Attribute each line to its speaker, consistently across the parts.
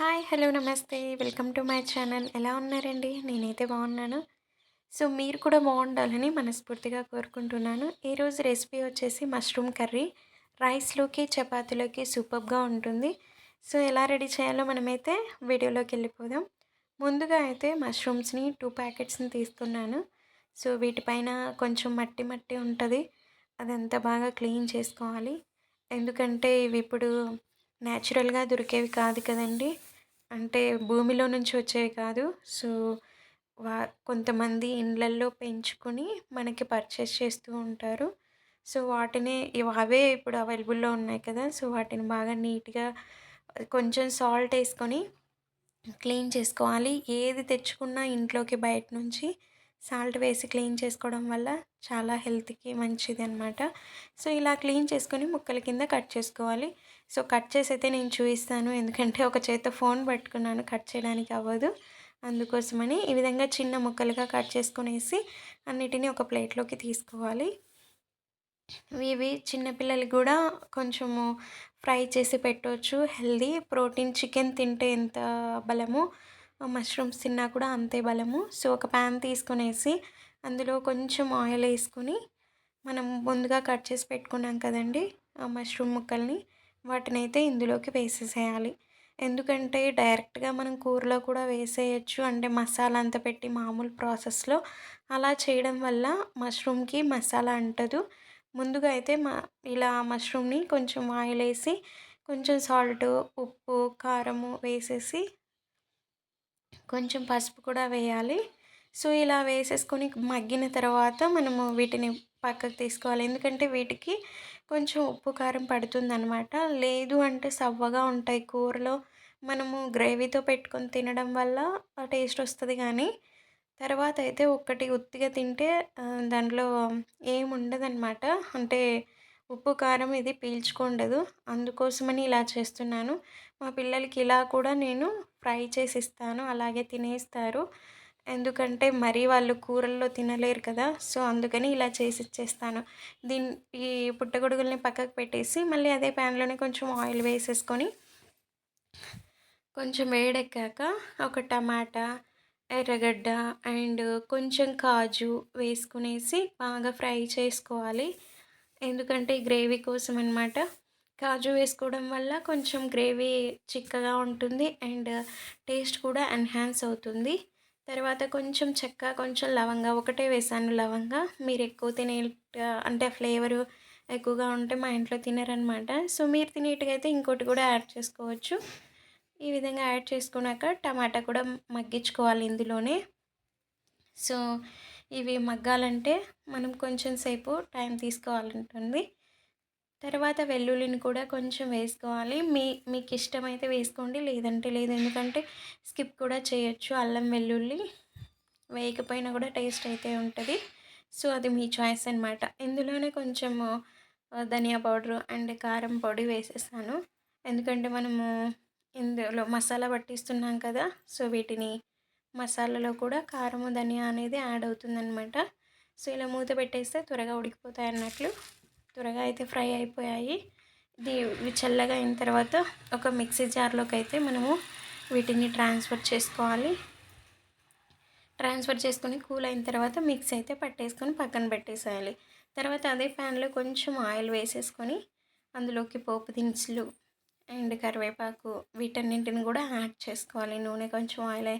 Speaker 1: Hi hello నమస్తే. Welcome to my channel. ఎలా ఉన్నారండి? నేనైతే బాగున్నాను. సో మీరు కూడా బాగుండాలని మనస్ఫూర్తిగా కోరుకుంటున్నాను. ఈరోజు రెసిపీ వచ్చేసి మష్రూమ్ కర్రీ. రైస్లోకి చపాతీలోకి సూపర్గా ఉంటుంది. సో ఎలా రెడీ చేయాలో మనమైతే వీడియోలోకి వెళ్ళిపోదాం. ముందుగా అయితే మష్రూమ్స్ని టూ ప్యాకెట్స్ని తీస్తున్నాను. సో వీటిపైన కొంచెం మట్టి మట్టి ఉంటుంది. అదంతా బాగా క్లీన్ చేసుకోవాలి. ఎందుకంటే ఇవి ఇప్పుడు న్యాచురల్గా దొరికేవి కాదు కదండి. అంటే భూమిలో నుంచి వచ్చేవి కాదు. సో వా కొంతమంది ఇండ్లల్లో పెంచుకొని మనకి పర్చేస్ చేస్తూ ఉంటారు. సో వాటిని అవే ఇప్పుడు అవైలబుల్లో ఉన్నాయి కదా. సో వాటిని బాగా నీట్గా కొంచెం సాల్ట్ వేసుకొని క్లీన్ చేసుకోవాలి. ఏది తెచ్చుకున్నా ఇంట్లోకి బయట నుంచి సాల్ట్ వేసి క్లీన్ చేసుకోవడం వల్ల చాలా హెల్త్కి మంచిది అనమాట సో ఇలా క్లీన్ చేసుకొని ముక్కల కింద కట్ చేసుకోవాలి. సో కట్ చేసి అయితే నేను చూపిస్తాను. ఎందుకంటే ఒక చేత ఫోన్ పట్టుకున్నాను కట్ చేయడానికి అవ్వదు. అందుకోసమని ఈ విధంగా చిన్న ముక్కలుగా కట్ చేసుకునేసి అన్నిటినీ ఒక ప్లేట్లోకి తీసుకోవాలి. ఇవి చిన్నపిల్లలకి కూడా కొంచెము ఫ్రై చేసి పెట్టవచ్చు హెల్దీ ప్రోటీన్ చికెన్ తింటే ఎంత బలము మష్రూమ్స్ తిన్నా కూడా అంతే బలము. సో ఒక ప్యాన్ తీసుకునేసి అందులో కొంచెం ఆయిల్ వేసుకొని మనం ముందుగా కట్ చేసి పెట్టుకున్నాం కదండి ఆ మష్రూమ్ ముక్కల్ని. వాటిని అయితే ఇందులోకి వేసేసేయాలి. ఎందుకంటే డైరెక్ట్గా మనం కూరలో కూడా వేసేయచ్చు. అంటే మసాలా అంతా పెట్టి మామూలు ప్రాసెస్లో అలా చేయడం వల్ల మష్రూమ్కి మసాలా అంటదు. ముందుగా అయితే మా ఇలా మష్రూమ్ని కొంచెం ఆయిల్ వేసి కొంచెం సాల్ట్ ఉప్పు కారము వేసేసి కొంచెం పసుపు కూడా వేయాలి. సో ఇలా వేసేసుకొని మగ్గిన తర్వాత మనము వీటిని పక్కకు తీసుకోవాలి. ఎందుకంటే వీటికి కొంచెం ఉప్పు కారం పడుతుంది అనమాట లేదు అంటే సవ్వగా ఉంటాయి కూరలో. మనము గ్రేవీతో పెట్టుకొని తినడం వల్ల టేస్ట్ వస్తుంది కానీ తర్వాత అయితే ఒక్కటి ఉత్తిగా తింటే దాంట్లో ఏముండదనమాట అంటే ఉప్పు కారం ఇది పీల్చుకుండదు అందుకోసమని ఇలా చేస్తున్నాను. మా పిల్లలకి ఇలా కూడా నేను ఫ్రై చేసి ఇస్తాను. అలాగే తినేస్తారు. ఎందుకంటే మరీ వాళ్ళు కూరల్లో తినలేరు కదా సో అందుకని ఇలా చేసి ఇచ్చేస్తాను. దీని ఈ పుట్టగొడుగుల్ని పక్కకు పెట్టేసి మళ్ళీ అదే ప్యాన్లోనే కొంచెం ఆయిల్ వేసేసుకొని కొంచెం వేడెక్కాక ఒక టమాటా ఎర్రగడ్డ అండ్ కొంచెం కాజు వేసుకునేసి బాగా ఫ్రై చేసుకోవాలి. ఎందుకంటే గ్రేవీ కోసం అనమాట కాజు వేసుకోవడం వల్ల కొంచెం గ్రేవీ చిక్కగా ఉంటుంది అండ్ టేస్ట్ కూడా ఎన్హాన్స్ అవుతుంది. తర్వాత కొంచెం చెక్క కొంచెం లవంగా ఒకటే వేసాను లవంగా. మీరు ఎక్కువ తినే అంటే ఫ్లేవరు ఎక్కువగా ఉంటే మా ఇంట్లో తినరనమాట. సో మీరు తినేట్టుగా అయితే ఇంకోటి కూడా యాడ్ చేసుకోవచ్చు. ఈ విధంగా యాడ్ చేసుకున్నాక టమాటా కూడా మగ్గించుకోవాలి ఇందులోనే. సో ఇవి మగ్గాలంటే మనం కొంచెం సేపు టైం తీసుకోవాలంటుంది. తర్వాత వెల్లుల్లిని కూడా కొంచెం వేసుకోవాలి. మీ మీకు ఇష్టమైతే వేసుకోండి లేదంటే లేదు. ఎందుకంటే స్కిప్ కూడా చేయొచ్చు. అల్లం వెల్లుల్లి వేయకపోయినా కూడా టేస్ట్ అయితే ఉంటుంది. సో అది మీ చాయిస్ అనమాట ఇందులోనే కొంచెము ధనియా పౌడరు అండ్ కారం పొడి వేసేసాను ఎందుకంటే మనము ఇందులో మసాలా పట్టిస్తున్నాం కదా సో వీటిని మసాలాలో కూడా కారము ధనియా అనేది యాడ్ అవుతుందన్నమాట. సో ఇలా మూత పెట్టేస్తే త్వరగా ఉడికిపోతాయి అన్నట్లు. త్వరగా అయితే ఫ్రై అయిపోయాయి. ఇది ఇవి చల్లగా అయిన తర్వాత ఒక మిక్సీ జార్లోకి అయితే మనము వీటిని ట్రాన్స్ఫర్ చేసుకోవాలి. ట్రాన్స్ఫర్ చేసుకొని కూల్ అయిన తర్వాత మిక్స్ అయితే పట్టేసుకొని పక్కన పెట్టేసేయాలి. తర్వాత అదే ప్యాన్లో కొంచెం ఆయిల్ వేసేసుకొని అందులోకి పోపు దినుసులు అండ్ కరివేపాకు వీటన్నింటిని కూడా యాడ్ చేసుకోవాలి. నూనె కొంచెం ఆయిల్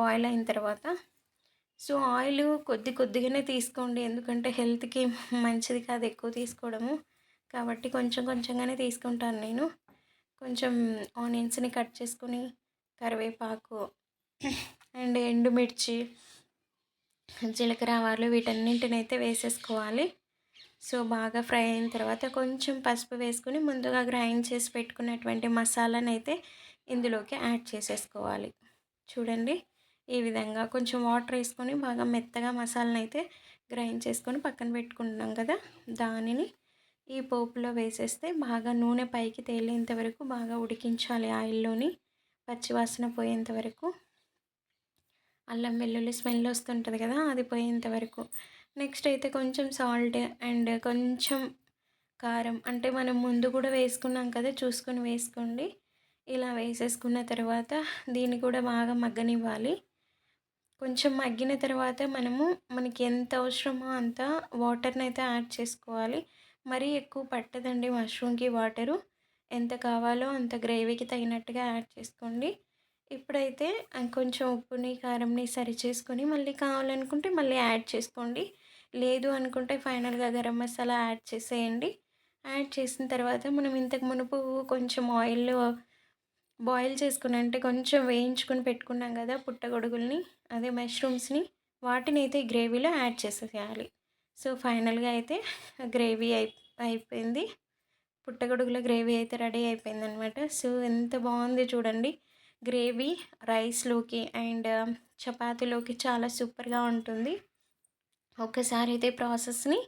Speaker 1: బాయిల్ అయిన తర్వాత సో ఆయిల్ కొద్ది కొద్దిగానే తీసుకోండి. ఎందుకంటే హెల్త్కి మంచిది కాదు ఎక్కువ తీసుకోవడము. కాబట్టి కొంచెం కొంచెంగానే తీసుకుంటాను నేను. కొంచెం ఆనియన్స్ని కట్ చేసుకుని కరివేపాకు అండ్ ఎండుమిర్చి జీలకర్ర ఆవాలు వీటన్నింటిని అయితే వేసేసుకోవాలి. సో బాగా ఫ్రై అయిన తర్వాత కొంచెం పసుపు వేసుకుని ముందుగా గ్రైండ్ చేసి పెట్టుకున్నటువంటి మసాలానైతే అయితే ఇందులోకి యాడ్ చేసేసుకోవాలి. చూడండి. ఈ విధంగా కొంచెం వాటర్ వేసుకొని బాగా మెత్తగా మసాలాను అయితే గ్రైండ్ చేసుకొని పక్కన పెట్టుకుంటున్నాం కదా దానిని ఈ పోపులో వేసేస్తే బాగా నూనె పైకి తేలేంత వరకు బాగా ఉడికించాలి ఆయిల్లోని పచ్చివాసన పోయేంత వరకు. అల్లం వెల్లుల్లి స్మెల్ వస్తుంటుంది కదా అది పోయేంత వరకు. నెక్స్ట్ అయితే కొంచెం సాల్ట్ అండ్ కొంచెం కారం అంటే మనం ముందు కూడా వేసుకున్నాం కదా చూసుకొని వేసుకోండి. ఇలా వేసేసుకున్న తర్వాత దీన్ని కూడా బాగా మగ్గనివ్వాలి. కొంచెం మగ్గిన తర్వాత మనము మనకి ఎంత అవసరమో అంత వాటర్ని అయితే యాడ్ చేసుకోవాలి. మరీ ఎక్కువ పట్టదండి మష్రూమ్కి వాటరు. ఎంత కావాలో అంత గ్రేవీకి తగినట్టుగా యాడ్ చేసుకోండి. ఇప్పుడైతే కొంచెం ఉప్పుని కారంని సరి చేసుకొని మళ్ళీ కావాలనుకుంటే మళ్ళీ యాడ్ చేసుకోండి. లేదు అనుకుంటే ఫైనల్గా గరం మసాలా యాడ్ చేసేయండి. యాడ్ చేసిన తర్వాత మనం ఇంతకు మునుపు కొంచెం ఆయిల్ బాయిల్ చేసుకుని అంటే కొంచెం వేయించుకొని పెట్టుకున్నాం కదా పుట్టగొడుగుల్ని అదే మష్రూమ్స్ని వాటిని అయితే గ్రేవీలో యాడ్ చేసేయాలి సో ఫైనల్గా అయితే గ్రేవీ అయి అయిపోయింది. పుట్టగొడుగుల గ్రేవీ అయితే రెడీ అయిపోయింది అనమాట సో ఎంత బాగుంది చూడండి. గ్రేవీ రైస్లోకి అండ్ చపాతీలోకి చాలా సూపర్గా ఉంటుంది. ఒకసారి అయితే ప్రాసెస్ని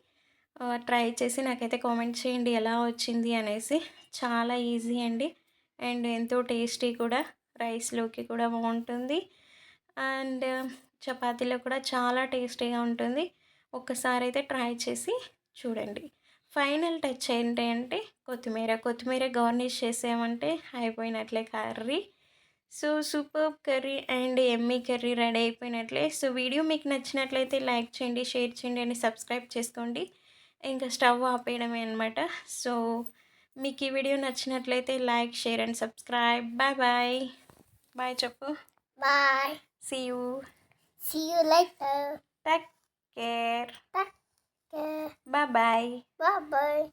Speaker 1: ట్రై చేసి నాకైతే కామెంట్ చేయండి ఎలా వచ్చింది అనేసి. చాలా ఈజీ అండి. అండ్ ఎంతో టేస్టీ కూడా రైస్లోకి కూడా బాగుంటుంది. అండ్ చపాతీలో కూడా చాలా టేస్టీగా ఉంటుంది. ఒక్కసారి అయితే ట్రై చేసి చూడండి. ఫైనల్ టచ్ ఏంటి అంటే కొత్తిమీర. కొత్తిమీర గార్నిష్ చేసామంటే అయిపోయినట్లే curry. So super curry and Emmy curry ready అయిపోయినట్లే. సో వీడియో మీకు నచ్చినట్లయితే లైక్ చేయండి షేర్ చేయండి అండ్ సబ్స్క్రైబ్ చేసుకోండి. ఇంకా స్టవ్ ఆపేయడమే అనమాట సో మీకు ఈ వీడియో నచ్చినట్లయితే like share and subscribe bye bye bye చెప్పు
Speaker 2: Bye.
Speaker 1: See you
Speaker 2: See you later.
Speaker 1: Take care
Speaker 2: Take care.
Speaker 1: Bye bye
Speaker 2: Bye bye.